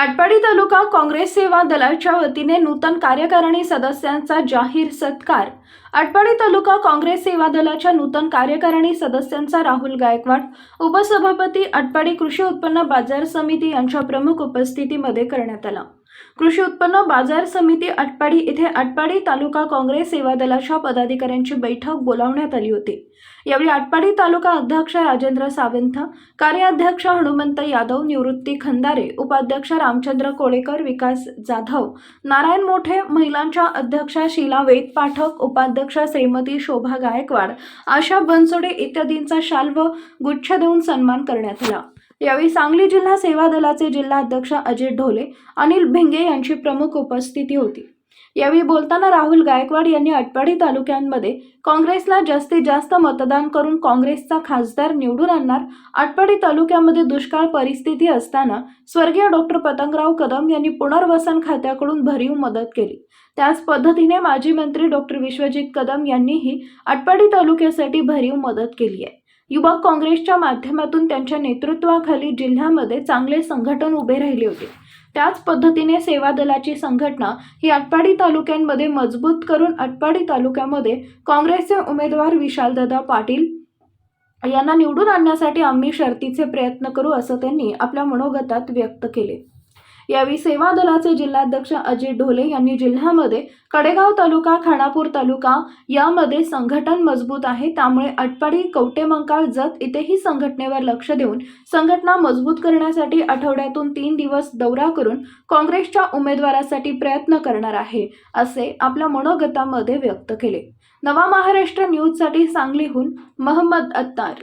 आटपाडी तालुका काँग्रेस सेवा दलाच्या वतीने नूतन कार्यकारिणी सदस्यांचा जाहीर सत्कार. आटपाडी तालुका काँग्रेस सेवा दलाच्या नूतन कार्यकारिणी सदस्यांचा राहुल गायकवाड उपसभापती आटपाडी कृषी उत्पन्न बाजार समिती यांच्या प्रमुख उपस्थितीमध्ये करण्यात आला. कृषी उत्पन्न बाजार समिती आटपाडी येथे आटपाडी तालुका काँग्रेस सेवा दलाच्या पदाधिकाऱ्यांची बैठक बोलावण्यात आली होती. यावेळी आटपाडी तालुका अध्यक्ष राजेंद्र सावंत कार्याध्यक्ष हनुमंत यादव निवृत्ती खंदारे उपाध्यक्ष रामचंद्र कोळेकर विकास जाधव नारायण मोठे महिलांच्या अध्यक्षा शीला वेद पाठक उपाध्यक्ष श्रीमती शोभा गायकवाड आशा बनसोडे इत्यादींचा शाल व गुच्छ देऊन सन्मान करण्यात आला. यावेळी सांगली जिल्हा सेवा दलाचे जिल्हाध्यक्ष अजित ढोले अनिल भिंगे यांची प्रमुख उपस्थिती होती. यावेळी बोलताना राहुल गायकवाड यांनी आटपाडी तालुक्यांमध्ये काँग्रेसला जास्तीत जास्त मतदान करून काँग्रेसचा खासदार निवडून आणणार आटपाडी तालुक्यामध्ये दुष्काळ परिस्थिती असताना स्वर्गीय डॉक्टर पतंगराव कदम यांनी पुनर्वसन खात्याकडून भरीव मदत केली. त्याच पद्धतीने माजी मंत्री डॉक्टर विश्वजित कदम यांनीही आटपाडी तालुक्यासाठी भरीव मदत केली आहे. युवक काँग्रेसच्या माध्यमातून त्यांच्या नेतृत्वाखाली जिल्ह्यामध्ये चांगले संघटन उभे राहिले होते. त्याच पद्धतीने सेवा दलाची संघटना ही आटपाडी तालुक्यांमध्ये मजबूत करून आटपाडी तालुक्यामध्ये काँग्रेसचे उमेदवार विशालदादा पाटील यांना निवडून आणण्यासाठी आम्ही शर्तीचे प्रयत्न करू असं त्यांनी आपल्या मनोगतात व्यक्त केले. यावेळी सेवा दलाचे जिल्हाध्यक्ष अजित ढोले यांनी जिल्ह्यामध्ये कडेगाव तालुका खानापूर तालुका यामध्ये संघटन मजबूत आहे. त्यामुळे अटपाडी कवटेमंकाळ जत इथेही संघटनेवर लक्ष देऊन संघटना मजबूत करण्यासाठी आठवड्यातून तीन दिवस दौरा करून काँग्रेसच्या उमेदवारासाठी प्रयत्न करणार आहे असे आपल्या मनोगतामध्ये व्यक्त केले. नवा महाराष्ट्र न्यूजसाठी सांगलीहून महम्मद अत्तार.